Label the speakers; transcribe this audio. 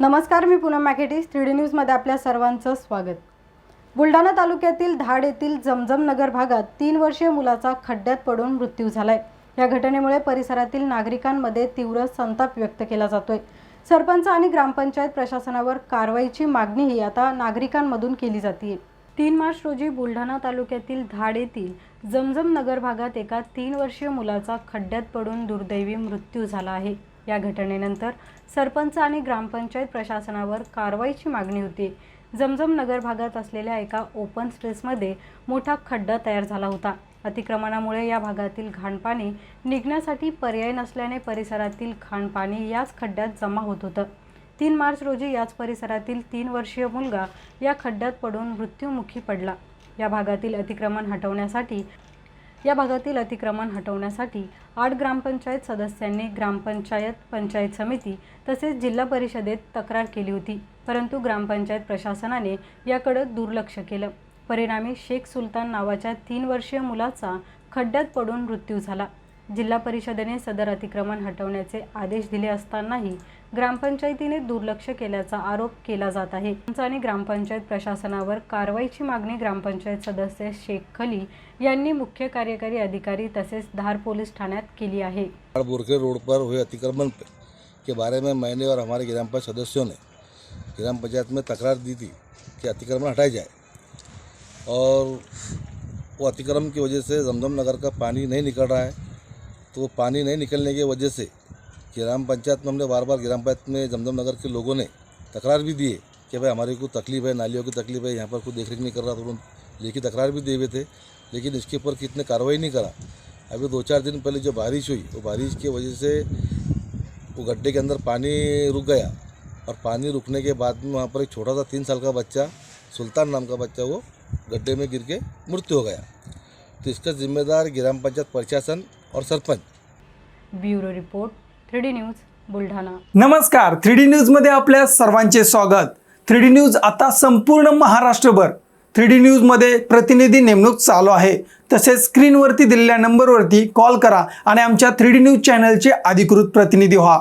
Speaker 1: नमस्कार मी Poonam Maketi. Three D न्यूजमध्ये आपल्या सर्वांचं स्वागत. बुलढाणा तालुक्यातील धाड येथील जमजम नगर भागात तीन वर्षीय मुलाचा खड्ड्यात पडून मृत्यू झालाय. या घटनेमुळे परिसरातील नागरिकांमध्ये तीव्र संताप व्यक्त केला जातोय. सरपंच आणि ग्रामपंचायत प्रशासनावर कारवाईची मागणीही आता नागरिकांमधून केली जाते तीन मार्च रोजी बुलढाणा तालुक्यातील धाड येथील जमजम नगर भागात एका तीन वर्षीय मुलाचा खड्ड्यात पडून दुर्दैवी मृत्यू झाला आहे. या घटनेनंतर सरपंच आणि ग्रामपंचायत प्रशासनावर कारवाईची मागणी होती. जमजम नगर भागात असलेल्या एका ओपन स्पेसमध्ये मोठा खड्डा तयार झाला होता. अतिक्रमणामुळे या भागातील घाणपाणी निघण्यासाठी पर्याय नसल्याने परिसरातील घाणपाणी याच खड्ड्यात जमा होत होतं. तीन मार्च रोजी याच परिसरातील तीन वर्षीय मुलगा या खड्ड्यात पडून मृत्युमुखी पडला. या भागातील अतिक्रमण हटवण्यासाठी या भागातील अतिक्रमण हटवण्यासाठी आठ ग्रामपंचायत सदस्यांनी ग्रामपंचायत पंचायत समिती तसेच जिल्हा परिषदेत तक्रार केली होती. परंतु ग्रामपंचायत प्रशासनाने याकडे दुर्लक्ष केलं. परिणामी शेख सुलतान नावाच्या तीन वर्षीय मुलाचा खड्ड्यात पडून मृत्यू झाला. जिल्हा परिषदेने सदर अतिक्रमण हटवण्याचे आदेश दिले असतानाही ग्रामपंचायतीने दुर्लक्ष केल्याचा आरोप केला जात आहे. आणि ग्रामपंचायत प्रशासनावर कारवाईची मागणी ग्रामपंचायत सदस्य शेख खली यांनी मुख्य कार्यकारी अधिकारी तसेच धार पोलीस ठाण्यात केली आहे.
Speaker 2: बुरखे रोड पर हुए अतिक्रमण के बारे में मैंने और हमारे ग्राम पंचायत सदस्यों ने ग्राम पंचायत में तकरार दी थी कि अतिक्रमण हटाया जाए। और वो अतिक्रम की वजह से जमजम नगर का पानी नहीं निकल रहा है। तो पानी नहीं निकलने की वजह से ग्राम पंचायत में हमने बार बार ग्राम पंचायत में जमजम नगर के लोगों ने तकरार भी दिए कि भाई हमारे को तकलीफ़ है, नालियों की तकलीफ़ है, यहाँ पर कोई देख रेख नहीं कर रहा तो लेखी तकरार भी दे हुए थे, लेकिन इसके ऊपर कितने कार्रवाई नहीं करा। अभी दो चार दिन पहले जो बारिश हुई, वो बारिश की वजह से वो गड्ढे के अंदर पानी रुक गया और पानी रुकने के बाद में वहाँ पर एक छोटा सा तीन साल का बच्चा, सुल्तान नाम का बच्चा वो गड्ढे में गिर के मृत्यु हो गया। तो इसका जिम्मेदार ग्राम पंचायत प्रशासन और sarpanch.
Speaker 1: Bureau report three D news Buldhana.
Speaker 3: नमस्कार थ्री डी न्यूजमध्ये आपल्या सर्वांचे स्वागत. थ्री डी न्यूज आता संपूर्ण महाराष्ट्रभर. थ्री डी न्यूजमध्ये प्रतिनिधी नेमणूक चालू आहे. तसेच स्क्रीनवरती दिलेल्या नंबरवरती कॉल करा आणि आमच्या थ्री डी न्यूज चॅनलचे अधिकृत प्रतिनिधी व्हा.